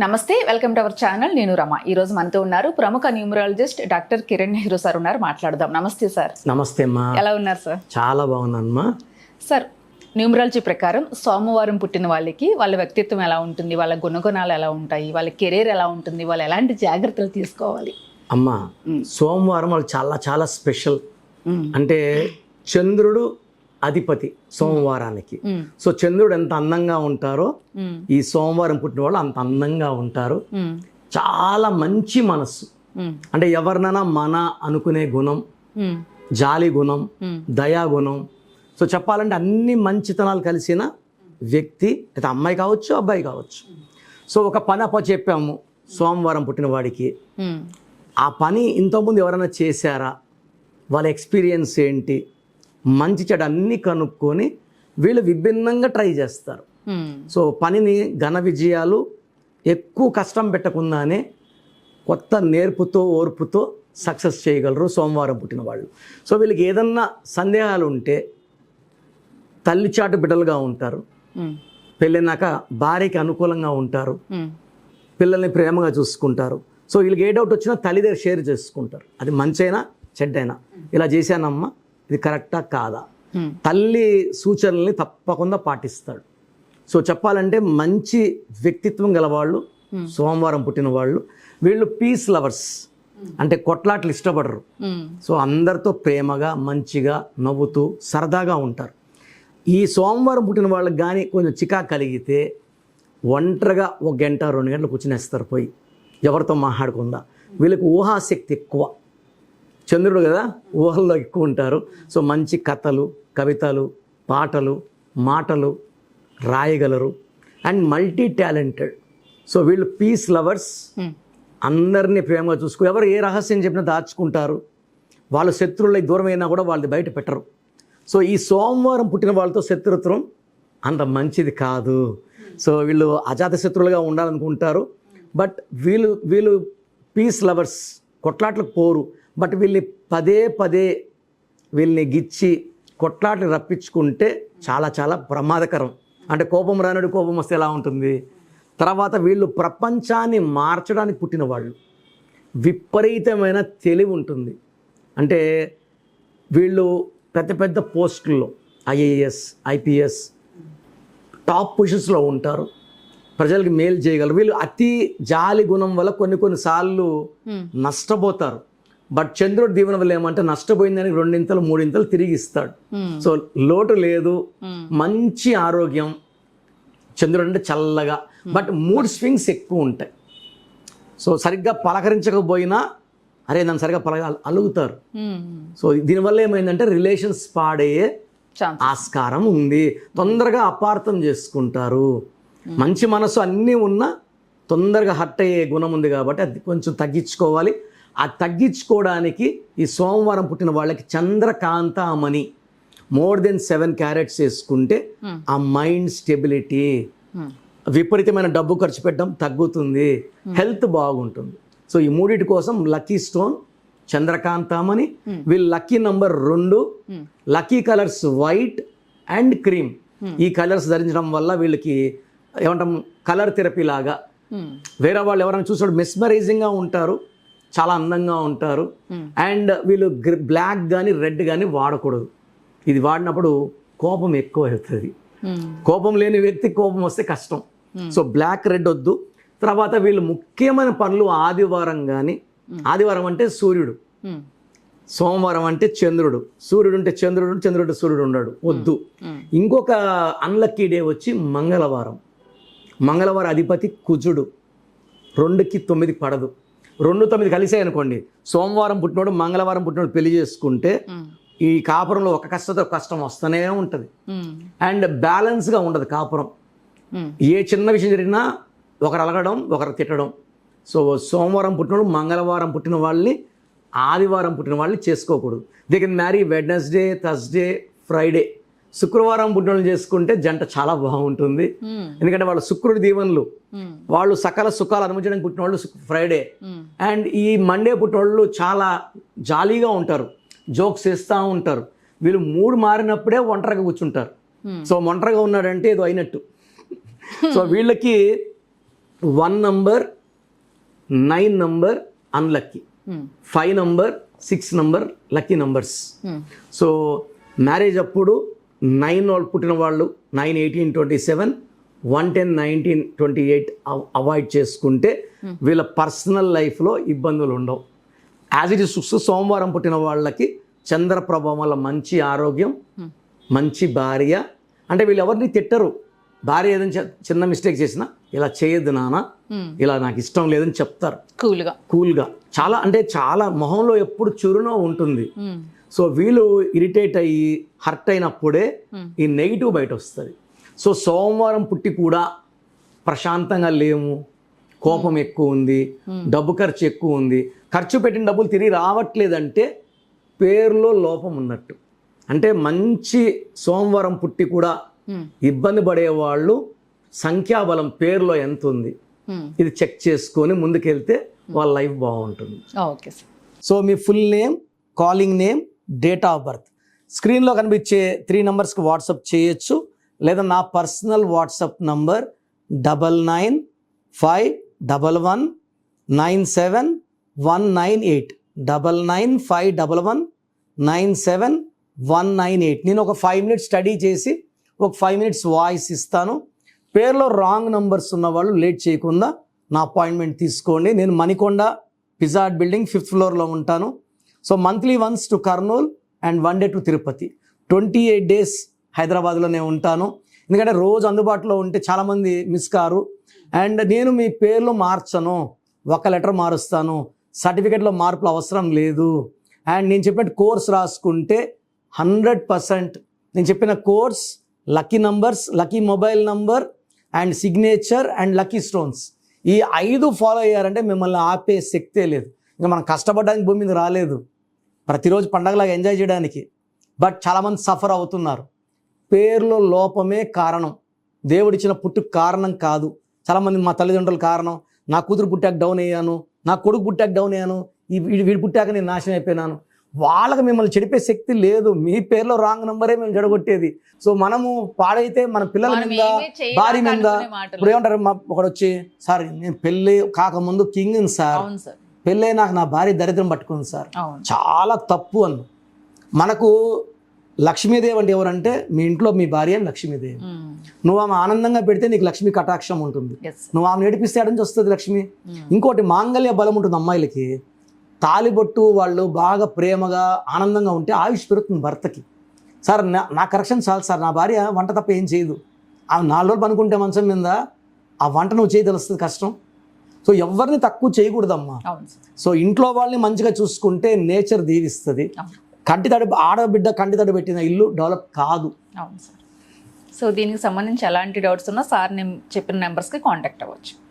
నమస్తే welcome to our channel. నేను రమ. ఈ రోజు మనతో ఉన్నారు ప్రముఖ numerologist doctor Kiran Nehru sir ఉన్నారు. మాట్లాడదాం. నమస్తే సార్. నమస్తే అమ్మా. ఎలా ఉన్నారు సార్? చాలా బాగున్నానమ్మా. సార్ న్యూమరాలజీ ప్రకారం సోమవారం పుట్టిన వాళ్ళకి వాళ్ళ వ్యక్తిత్వం ఎలా ఉంటుంది? వాళ్ళ గుణగుణాలు ఎలా ఉంటాయి? వాళ్ళ కెరీర్ ఎలా ఉంటుంది? వాళ్ళు ఎలాంటి జాగ్రత్తలు తీసుకోవాలి? అమ్మా సోమవారం వాళ్ళు చాలా చాలా స్పెషల్. అంటే చంద్రుడు అధిపతి సోమవారానికి. సో చంద్రుడు ఎంత అందంగా ఉంటారో. ఈ సోమవారం పుట్టిన వాళ్ళు అంత అందంగా ఉంటారు. చాలా మంచి మనస్సు. అంటే ఎవరినైనా మన అనుకునే గుణం. జాలి గుణం. దయా గుణం సో చెప్పాలంటే అన్ని మంచితనాలు కలిసిన వ్యక్తి అయితే అమ్మాయి కావచ్చు అబ్బాయి కావచ్చు సో ఒక పని అప్ప చెప్పాము సోమవారం పుట్టిన వాడికి. ఆ పని ఇంతకుముందు ఎవరైనా చేశారా వాళ్ళ ఎక్స్పీరియన్స్ ఏంటి మంచి చెడు అన్నీ కనుక్కొని వీళ్ళు విభిన్నంగా ట్రై చేస్తారు. సో పనిని ఘన విజయాలు ఎక్కువ కష్టం పెట్టకుండానే కొత్త నేర్పుతో ఓర్పుతో సక్సెస్ చేయగలరు సోమవారం పుట్టిన వాళ్ళు. సో వీళ్ళకి ఏదన్నా సందేహాలు ఉంటే తల్లిచాటు బిడ్డలుగా ఉంటారు. పెళ్ళినాక భార్యకి అనుకూలంగా ఉంటారు. పిల్లల్ని ప్రేమగా చూసుకుంటారు. సో వీళ్ళకి ఏ డౌట్ వచ్చినా తల్లి దగ్గర షేర్ చేసుకుంటారు. అది మంచైనా చెడ్డైనా. ఇలా చేశానమ్మా. ఇది కరెక్టా కాదా. తల్లి సూచనల్ని తప్పకుండా పాటిస్తాడు. సో చెప్పాలంటే మంచి వ్యక్తిత్వం గలవాళ్ళు సోమవారం పుట్టిన వాళ్ళు వీళ్ళు పీస్ లవర్స్. అంటే కొట్లాట్లు ఇష్టపడరు. సో అందరితో ప్రేమగా మంచిగా నవ్వుతూ సరదాగా ఉంటారు. ఈ సోమవారం పుట్టిన వాళ్ళకి కానీ కొంచెం చికాకు కలిగితే ఒంటరిగా ఒక గంట రెండు గంటలు కూర్చునేస్తారు పోయి. ఎవరితో మాట్లాడకుండా వీళ్ళకి ఊహాశక్తి ఎక్కువ. చంద్రుడు కదా ఊహల్లో ఎక్కువ ఉంటారు. సో మంచి కథలు కవితలు పాటలు మాటలు రాయగలరు. And multi talented. సో వీళ్ళు పీస్ లవర్స్. మ్మ్. అందరినీ ప్రేమగా చూసుకో ఎవరు ఏ రహస్యం చెప్పినా దాచుకుంటారు. వాళ్ళ శత్రువులకి దూరం అయినా కూడా వాళ్ళది బయట పెట్టరు. సో ఈ సోమవారం పుట్టిన వాళ్ళతో శత్రుత్వం అంత మంచిది కాదు. సో వీళ్ళు అజాత శత్రువులుగా ఉండాలనుకుంటారు. బట్ వీళ్ళు వీళ్ళు పీస్ లవర్స్. కొట్లాట్లకు పోరు. బట్ వీళ్ళని పదే పదే వీళ్ళని గిచ్చి కొట్లాట్లు రప్పించుకుంటే చాలా చాలా ప్రమాదకరం. అంటే కోపం రానుడి కోపం వస్తే ఎలా ఉంటుంది? తర్వాత వీళ్ళు ప్రపంచాన్ని మార్చడానికి పుట్టిన వాళ్ళు. విపరీతమైన తెలివి ఉంటుంది. అంటే వీళ్ళు పెద్ద పెద్ద పోస్టుల్లో ఐఏఎస్ ఐపీఎస్ టాప్ పొజిషన్స్లో ఉంటారు. ప్రజలకి మేలు చేయగలరు. వీళ్ళు అతి జాలి గుణం వల్ల కొన్ని కొన్నిసార్లు. నష్టపోతారు. బట్ చంద్రుడి దీవెన వల్ల ఏమంటే నష్టపోయిందని రెండింతలు మూడింతలు తిరిగి ఇస్తాడు. సో లోటు లేదు. మంచి ఆరోగ్యం చంద్రుడు అంటే చల్లగా. బట్ మూడ్ స్వింగ్స్ ఎక్కువ ఉంటాయి. సో సరిగ్గా పలకరించకపోయినా అరే నన్ను సరిగ్గా పలక అలుగుతారు. సో దీనివల్ల ఏమైందంటే రిలేషన్స్ పాడయ్యే ఛాన్స్ ఆస్కారం ఉంది. తొందరగా అపార్థం చేసుకుంటారు. మంచి మనసు అన్నీ ఉన్నా తొందరగా హట్ అయ్యే గుణం ఉంది కాబట్టి అది కొంచెం తగ్గించుకోవాలి. ఆ తగ్గించుకోవడానికి ఈ సోమవారం పుట్టిన వాళ్ళకి చంద్రకాంతామణి మోర్ దెన్ సెవెన్ క్యారెట్స్ వేసుకుంటే Hmm. ఆ మైండ్ స్టెబిలిటీ మ్మ్. విపరీతమైన డబ్బు ఖర్చు పెట్టడం తగ్గుతుంది. హెల్త్ బాగుంటుంది. సో ఈ మూడిటి కోసం లక్కీ స్టోన్ చంద్రకాంతామని వీళ్ళ లక్కీ నంబర్ రెండు. Lucky colours white and cream. ఈ కలర్స్ ధరించడం వల్ల వీళ్ళకి ఏమంటాం కలర్ థెరపీ లాగా. వేరే వాళ్ళు ఎవరైనా చూసినప్పుడు మెస్మరైజింగ్గా ఉంటారు చాలా అందంగా ఉంటారు. అండ్ వీళ్ళు బ్లాక్ కానీ రెడ్ కానీ వాడకూడదు. ఇది వాడినప్పుడు కోపం ఎక్కువ అవుతుంది కోపం లేని వ్యక్తి కోపం వస్తే కష్టం. సో బ్లాక్ రెడ్ వద్దు. తర్వాత వీళ్ళు ముఖ్యమైన పనులు ఆదివారం కానీ ఆదివారం అంటే సూర్యుడు. సోమవారం అంటే చంద్రుడు. సూర్యుడు ఉంటే చంద్రుడు చంద్రుడు సూర్యుడు ఉన్నాడు వద్దు. ఇంకొక అన్లక్కీ డే వచ్చి మంగళవారం. మంగళవారం అధిపతి కుజుడు. రెండుకి తొమ్మిది పడదు. రెండు తొమ్మిది కలిసాయి అనుకోండి. సోమవారం పుట్టినోడు మంగళవారం పుట్టినోడు పెళ్ళి చేసుకుంటే. ఈ కాపురంలో ఒక కష్టతో కష్టం వస్తూనే ఉంటుంది. అండ్ బ్యాలెన్స్గా ఉండదు కాపురం. ఏ చిన్న విషయం జరిగినా ఒకరు అలగడం ఒకరు తిట్టడం. సో సోమవారం పుట్టినోడు మంగళవారం పుట్టిన వాళ్ళని ఆదివారం పుట్టిన వాళ్ళని చేసుకోకూడదు. They can marry Wednesday Thursday Friday శుక్రవారం పుట్టిన చేసుకుంటే జంట చాలా బాగుంటుంది. ఎందుకంటే వాళ్ళు శుక్రుడి దీవెనలు. వాళ్ళు సకల సుఖాలు అనుభవించడానికి పుట్టిన వాళ్ళు ఫ్రైడే. అండ్ ఈ మండే పుట్టిన వాళ్ళు చాలా జాలీగా ఉంటారు. జోక్స్ వేస్తూ ఉంటారు. వీళ్ళు మూడు మారినప్పుడే ఒంటరిగా కూర్చుంటారు. సో ఒంటరిగా ఉన్నాడంటే ఏదో అయినట్టు. సో వీళ్ళకి one number nine number unlucky five number six number lucky numbers so marriage అప్పుడు నైన్ వాళ్ళు పుట్టిన వాళ్ళు nine eighteen twenty seven one ten nineteen twenty eight avoid చేసుకుంటే వీళ్ళ పర్సనల్ లైఫ్లో ఇబ్బందులు ఉండవు. యాజ్ ఇట్ ఇస్ సోమవారం పుట్టిన వాళ్ళకి చంద్ర ప్రభావం వల్ల మంచి ఆరోగ్యం Hmm. మంచి భార్య. అంటే వీళ్ళు ఎవరిని తిట్టరు. భార్య ఏదైనా చిన్న మిస్టేక్ చేసినా ఇలా చేయొద్దు నాన్న ఉమ్, ఇలా నాకు ఇష్టం లేదని చెప్తారు. కూల్గా కూల్గా చాలా అంటే చాలా మొహంలో ఎప్పుడు చురునవ్వు ఉంటుంది. సో వీళ్ళు ఇరిటేట్ అయ్యి హర్ట్ అయినప్పుడే Hmm. ఈ నెగిటివ్ బయట వస్తుంది సో సోమవారం పుట్టి కూడా ప్రశాంతంగా లేము. కోపం ఎక్కువ ఉంది. డబ్బు ఖర్చు ఎక్కువ ఉంది. ఖర్చు పెట్టిన డబ్బులు తిరిగి రావట్లేదంటే పేరులో లోపం ఉన్నట్టు. అంటే మంచి సోమవారం పుట్టి కూడా ఇబ్బంది పడేవాళ్ళు సంఖ్యాబలం పేరులో ఎంత ఉంది. ఇది చెక్ చేసుకొని ముందుకెళ్తే వాళ్ళ లైఫ్ బాగుంటుంది. Okay sir. So me full name calling name date of birth. స్క్రీన్లో కనిపించే త్రీ నెంబర్స్కి వాట్సప్ చేయొచ్చు. లేదా నా personal WhatsApp number double nine five double one nine seven one nine eight. Double nine five double one nine seven one nine eight. నేను ఒక five minutes study చేసి ఒక ఫైవ్ మినిట్స్ వాయిస్ ఇస్తాను. పేర్లో రాంగ్ నంబర్స్ ఉన్న వాళ్ళు late చేయకుండా నా అపాయింట్మెంట్ తీసుకోండి. నేను మణికొండ పిజాడ్ బిల్డింగ్ ఫిఫ్త్ ఫ్లోర్లో ఉంటాను. So monthly once to Kurnool and one day to Tirupati twenty eight days హైదరాబాద్లోనే ఉంటాను. ఎందుకంటే రోజు అందుబాటులో ఉంటే చాలామంది మిస్ కారు. అండ్ నేను మీ పేర్లు మార్చను. ఒక లెటర్ మారుస్తాను. సర్టిఫికెట్లో మార్పులు అవసరం లేదు. అండ్ నేను చెప్పినట్టు కోర్స్ రాసుకుంటే హండ్రెడ్ పర్సెంట్ నేను చెప్పిన course lucky numbers lucky mobile number and signature and lucky stones ఈ ఐదు ఫాలో అయ్యారంటే మిమ్మల్ని ఆపే శక్తే లేదు. ఇంకా మనం కష్టపడడానికి భూమి మీద రాలేదు. ప్రతిరోజు పండగలాగా ఎంజాయ్ చేయడానికి. బట్ చాలామంది సఫర్ అవుతున్నారు. పేర్లో లోపమే కారణం. దేవుడిచ్చిన పుట్టుకు కారణం కాదు. చాలామంది మా తల్లిదండ్రుల కారణం. నా కూతురు పుట్టాక డౌన్ అయ్యాను. నా కొడుకు పుట్టాక డౌన్ అయ్యాను. ఈ వీడి వీడు పుట్టాక నేను నాశనం అయిపోయినాను. వాళ్ళకి మిమ్మల్ని చెడిపే శక్తి లేదు. మీ పేర్లో రాంగ్ నంబరే మేము జడగొట్టేది సో మనము పాడైతే మన పిల్లల మీద భార్య మీద. ఇప్పుడు ఏమంటారు? మా ఒకడు వచ్చి సార్ నేను పెళ్ళి కాకముందు కింగ్ సార్. అవును సార్ పెళ్ళై నాకు నా భార్య దరిద్రం పట్టుకుంది సార్. చాలా తప్పు అన్ను. మనకు లక్ష్మీదేవి అంటే ఎవరంటే మీ ఇంట్లో మీ భార్య లక్ష్మీదేవి. నువ్వు ఆమె ఆనందంగా పెడితే నీకు లక్ష్మీ కటాక్షం ఉంటుంది. నువ్వు ఆమె ఏడిపిస్తే నుంచి వస్తుంది లక్ష్మి. ఇంకోటి మాంగళ్య బలం ఉంటుంది అమ్మాయిలకి. తాలిబొట్టు వాళ్ళు బాగా ప్రేమగా ఆనందంగా ఉంటే ఆయుష్ పెరుగుతుంది భర్తకి. సార్ నా నా కరెక్షన్ చాలు సార్. నా భార్య వంట తప్ప ఏం చేయదు. ఆమె నాలుగు రోజులు పనుకుంటే మంచం మీద ఆ వంట నువ్వు చేయి తెలుస్తుంది కష్టం. సో ఎవరిని తక్కువ చేయకూడదమ్మా. సో ఇంట్లో వాళ్ళని మంచిగా చూసుకుంటే నేచర్ దీవిస్తుంది. కంటి తడి ఆడబిడ్డ కంటి తడి పెట్టిన ఇల్లు డెవలప్ కాదు. అవును సార్. సో దీనికి సంబంధించి ఎలాంటి డౌట్స్ ఉన్నా సార్ నేను చెప్పిన నెంబర్స్కి కాంటాక్ట్ అవ్వచ్చు.